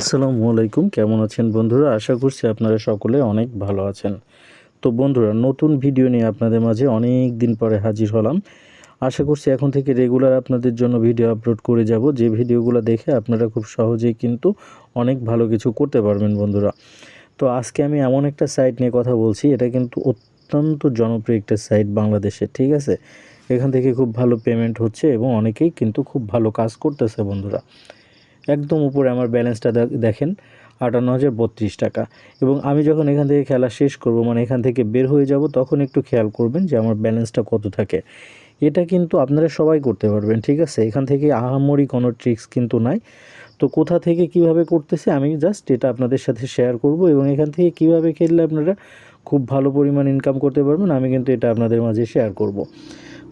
আসসালামু আলাইকুম। কেমন আছেন বন্ধুরা? আশা করছি আপনারা সকলে অনেক ভালো আছেন। তো বন্ধুরা, নতুন ভিডিও নিয়ে আপনাদের মাঝে অনেক দিন পরে হাজির হলাম। আশা করছি এখন থেকে রেগুলার আপনাদের জন্য ভিডিও আপলোড করে যাব। যে ভিডিওগুলো দেখে আপনারা খুব সহজেই কিন্তু অনেক ভালো কিছু করতে পারবেন বন্ধুরা। তো আজকে আমি এমন একটা সাইট নিয়ে কথা বলছি। এটা কিন্তু অত্যন্ত জনপ্রিয় একটা সাইট বাংলাদেশে, ঠিক আছে? এখান থেকে খুব ভালো পেমেন্ট হচ্ছে এবং অনেকেই কিন্তু খুব ভালো কাজ করতেছে বন্ধুরা। একদম উপরে আমার ব্যালেন্সটা দেখ- দেখেন, আটান্ন হাজার বত্রিশ টাকা। এবং আমি যখন এখান থেকে খেলা শেষ করব মানে এখান থেকে বের হয়ে যাব, তখন একটু খেয়াল করবেন যে আমার ব্যালেন্সটা কত থাকে। এটা কিন্তু আপনারা সবাই করতে পারবেন, ঠিক আছে? এখান থেকে আহামরি কোনো ট্রিক্স কিন্তু নাই। তো কোথা থেকে কীভাবে করতেছে, আমি জাস্ট এটা আপনাদের সাথে শেয়ার করব এবং এখান থেকে কীভাবে খেললে আপনারা খুব ভালো পরিমাণ ইনকাম করতে পারবেন, আমি কিন্তু এটা আপনাদের মাঝে শেয়ার করব।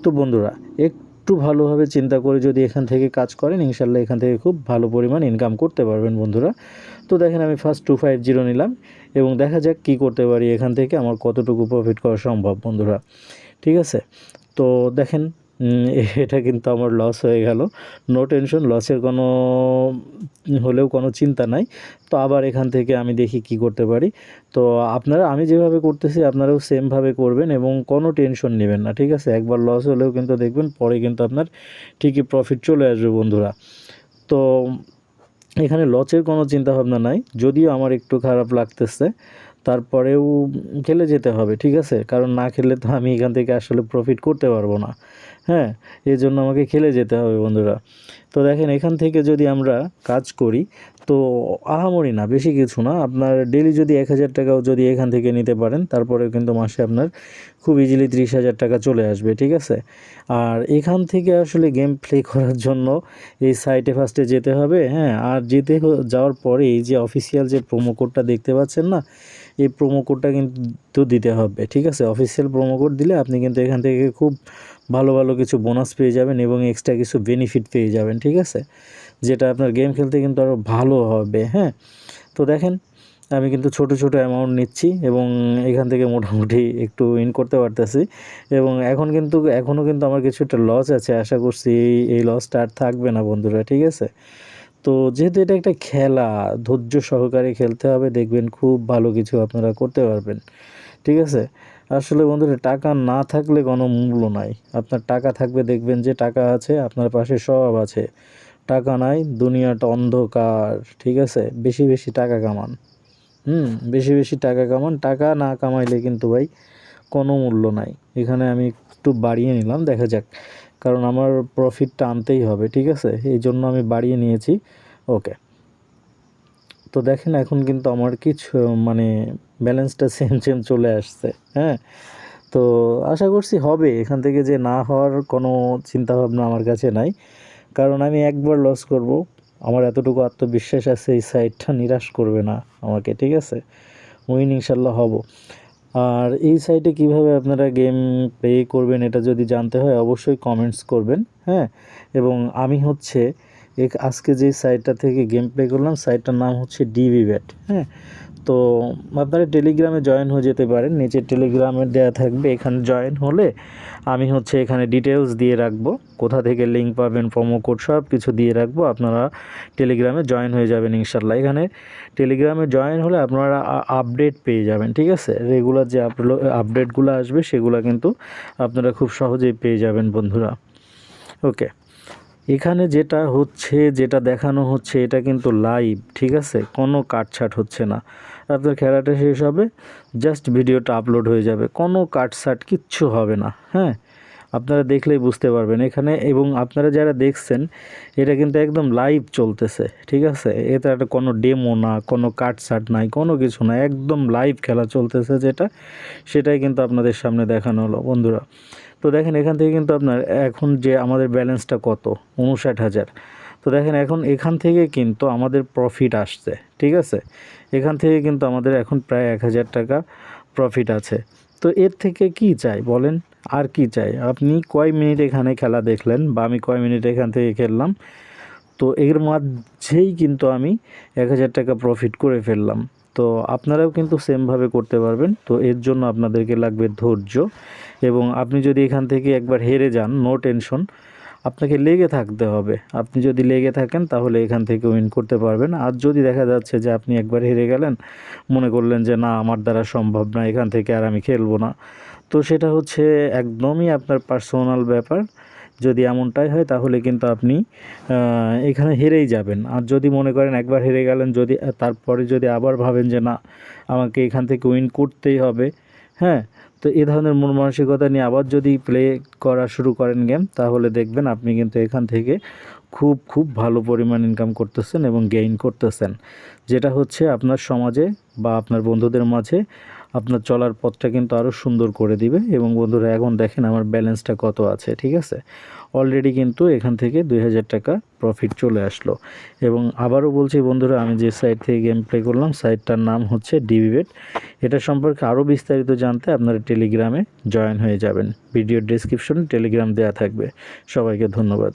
তো বন্ধুরা একটু ভালোভাবে চিন্তা করে যদি এখান থেকে কাজ করেন ইনশাল্লাহ এখান থেকে খুব ভালো পরিমাণ ইনকাম করতে পারবেন বন্ধুরা। তো দেখেন আমি ফার্স্ট টু ফাইভ জিরো নিলাম এবং দেখা যাক কি করতে পারি এখান থেকে আমার কতটুকু প্রফিট করা সম্ভব বন্ধুরা। ঠিক আছে? তো দেখেন এটা কিন্তু আমার লস হয়ে গেল। নো টেনশন লসের কোনো, হলেও কোনো চিন্তা নাই। তো আবার এখান থেকে আমি দেখি কি করতে পারি। তো আপনারা, আমি যেভাবে করতেছি, আপনারাও সেমভাবে করবেন এবং কোনো টেনশন নেবেন না, ঠিক আছে? একবার লস হলেও কিন্তু দেখবেন, পরে কিন্তু আপনার ঠিকই প্রফিট চলে আসবে বন্ধুরা। তো এখানে লসের কোনো চিন্তা ভাবনা নাই। যদিও আমার একটু খারাপ লাগতেছে তারপরেও খেলে যেতে হবে, ঠিক আছে? কারণ না খেললে তো আমি এখান থেকে আসলে প্রফিট করতে পারব না। হ্যাঁ? এই জন্য আমাকে খেলে যেতে হবে বন্ধুরা। তো দেখেন, এখান থেকে যদি আমরা কাজ করি, তো আহামরি না, বেশি কিছু না। আপনার ডেলি যদি এক হাজার টাকাও যদি এখান থেকে নিতে পারেন তারপরে কিন্তু মাসে আপনার খুব ইজিলি ত্রিশ হাজার টাকা চলে আসবে, ঠিক আছে? আর এখান থেকে আসলে গেম প্লে করার জন্য এই সাইটে ফার্স্টে যেতে হবে হ্যাঁ? আর যেতে যাওয়ার পরে এই যে অফিসিয়াল যে প্রোমো কোডটা দেখতে পাচ্ছেন না এই প্রোমো কোডটা কিন্তু দিতে হবে, ঠিক আছে? অফিসিয়াল প্রোমো কোড দিলে আপনি কিন্তু এখান থেকে খুব ভালো ভালো কিছু বোনাস পেয়ে যাবেন এবং এক্সট্রা কিছু বেনিফিট পেয়ে যাবেন, ঠিক আছে? যেটা আপনার গেম খেলতে কিন্তু আরও ভালো হবে হ্যাঁ? তো দেখেন, আমি কিন্তু ছোট ছোট অ্যামাউন্ট নিচ্ছি এবং এখান থেকে মোটামুটি একটু ইন করতে পারতেছি এবং এখন কিন্তু এখনও কিন্তু আমার কিছু একটা লস আছে, আশা করছি এই এই লসটা আর থাকবে না বন্ধুরা, ঠিক আছে? তো যেহেতু এটা একটা খেলা, ধৈর্য সহকারে খেলতে হবে, দেখবেন খুব ভালো কিছু আপনারা করতে পারবেন। ঠিক আছে? আসলে বন্ধুরা, টাকা না থাকলে কোনো মূল্য নাই। আপনার টাকা থাকবে, দেখবেন যে টাকা আছে, আপনার পাশে সব আছে। টাকা নাই, দুনিয়াটা অন্ধকার। ঠিক আছে? বেশি বেশি টাকা কামান। হুম, বেশি বেশি টাকা কামান। টাকা না কামাইলে কিন্তু ভাই, কোনো মূল্য নাই। এখানে আমি একটু বাড়িয়ে নিলাম, দেখা যাক। কারণ আমার প্রফিটটা আনতেই হবে, ঠিক আছে? এই জন্য আমি বাড়িয়ে নিয়েছি। ওকে তো দেখেন এখন কিন্তু আমার কিছু মানে ব্যালেন্সটা সেম সেম চলে আসছে হ্যাঁ? তো আশা করছি হবে, এখান থেকে যে না হওয়ার কোনো চিন্তাভাবনা আমার কাছে নাই। কারণ আমি একবার লস করব, আমার এতটুকু আত্মবিশ্বাস আছে, এই সাইটটা নিরাশ করবে না আমাকে, ঠিক আছে? উইন ইনশাল্লাহ হব। আর এই সাইটে কীভাবে আপনারা গেম প্লে করবেন এটা যদি জানতে হয়, অবশ্যই কমেন্টস করবেন হ্যাঁ? এবং আমি হচ্ছে, এক, আজকে যে সাইটটা থেকে গেম প্লে করলাম সাইটটার নাম হচ্ছে ডিবি ব্যাট হ্যাঁ? তো আপনারা টেলিগ্রামে জয়েন হয়ে যেতে পারেন। নিচে টেলিগ্রামে দেওয়া থাকবে, এখানে জয়েন হলে আমি হচ্ছে এখানে ডিটেলস দিয়ে রাখব। কোথা থেকে লিঙ্ক পাবেন প্রোমো কোড সব কিছু দিয়ে রাখব। আপনারা টেলিগ্রামে জয়েন হয়ে যাবেন ইনশাল্লাহ এখানে টেলিগ্রামে জয়েন হলে আপনারা আপডেট পেয়ে যাবেন, ঠিক আছে? রেগুলার যে আপডেটগুলো আসবে, সেগুলো কিন্তু আপনারা খুব সহজেই পেয়ে যাবেন বন্ধুরা। ওকে এখানে যেটা হচ্ছে, যেটা দেখানো হচ্ছে, এটা কিন্তু লাইভ ঠিক আছে? কোনো কাটছাট হচ্ছে না। আপনার খেলাটা শেষ হবে জাস্ট ভিডিওটা আপলোড হয়ে যাবে। কোনো কাটছাট কিচ্ছু হবে না হ্যাঁ? আপনারা দেখলেই বুঝতে পারবেন। এখানে এবং আপনারা যারা দেখছেন, এটা কিন্তু একদম লাইভ চলতেছে, ঠিক আছে? এটা একটা কোনো ডেমো না, কোনো কাটছাট নাই, কোনো কিছু না, একদম লাইভ খেলা চলতেছে যেটা, সেটাই কিন্তু আপনাদের সামনে দেখানো হলো, বন্ধুরা। তো দেখেন, এখান থেকে কিন্তু আপনার এখন যে আমাদের ব্যালেন্সটা কত? উনষাট হাজার। তো দেখেন, এখন এখান থেকে কিন্তু আমাদের প্রফিট আসছে, ঠিক আছে? এখান থেকে কিন্তু আমাদের এখন প্রায় এক হাজার টাকা প্রফিট আছে। তো এর থেকে কি চাই বলেন? আর কি চাই? আপনি কয় মিনিট এখানে খেলা দেখলেন বা আমি কয় মিনিট এখান থেকে খেললাম? তো এর মাঝেই কিন্তু আমি এক হাজার টাকা প্রফিট করে ফেললাম। তো আপনারাও কিন্তু সেমভাবে করতে পারবেন। তো এর জন্য আপনাদেরকে লাগবে ধৈর্য। এবং আপনি যদি এখান থেকে একবার হেরে যান নো টেনশন আপনাকে লেগে থাকতে হবে। আপনি যদি লেগে থাকেন, তাহলে এখান থেকে উইন করতে পারবেন। আর যদি দেখা যাচ্ছে যে আপনি একবার হেরে গেলেন, মনে করলেন যে, না, আমার দ্বারা সম্ভব না, এখান থেকে আর আমি খেলব না। তো সেটা হচ্ছে একদমই আপনার পার্সোনাল ব্যাপার। যদি এমনটাই হয়, তাহলে কিন্তু আপনি এখানে হেরেই যাবেন। আর যদি মনে করেন একবার হেরে গেলেন, যদি, তারপরে যদি আবার ভাবেন যে, না, আমাকে এখান থেকে উইন করতেই হবে। হ্যাঁ তো এ ধরনের মন মানসিকতা নিয়ে আবার যদি প্লে করা শুরু করেন গেম তাহলে দেখবেন আপনি কিন্তু এখান থেকে খুব খুব ভালো পরিমাণ ইনকাম করতেছেন এবং গেইন করতেছেন। যেটা হচ্ছে আপনার সমাজে বা আপনার বন্ধুদের মাঝে আপনার চলার পথটা কিন্তু আরও সুন্দর করে দিবে। এবং বন্ধুরা, এখন দেখেন আমার ব্যালেন্সটা কত আছে, ঠিক আছে? অলরেডি কিন্তু এখান থেকে দুই হাজার টাকা প্রফিট চলে আসলো। এবং আবারও বলছি বন্ধুরা, আমি যে সাইট থেকে গেম প্লে করলাম সাইটটার নাম হচ্ছে ডিবিবেট এটা সম্পর্কে আরও বিস্তারিত জানতে আপনারা টেলিগ্রামে জয়েন হয়ে যাবেন। ভিডিও ডেসক্রিপশনে টেলিগ্রাম দেওয়া থাকবে। সবাইকে ধন্যবাদ।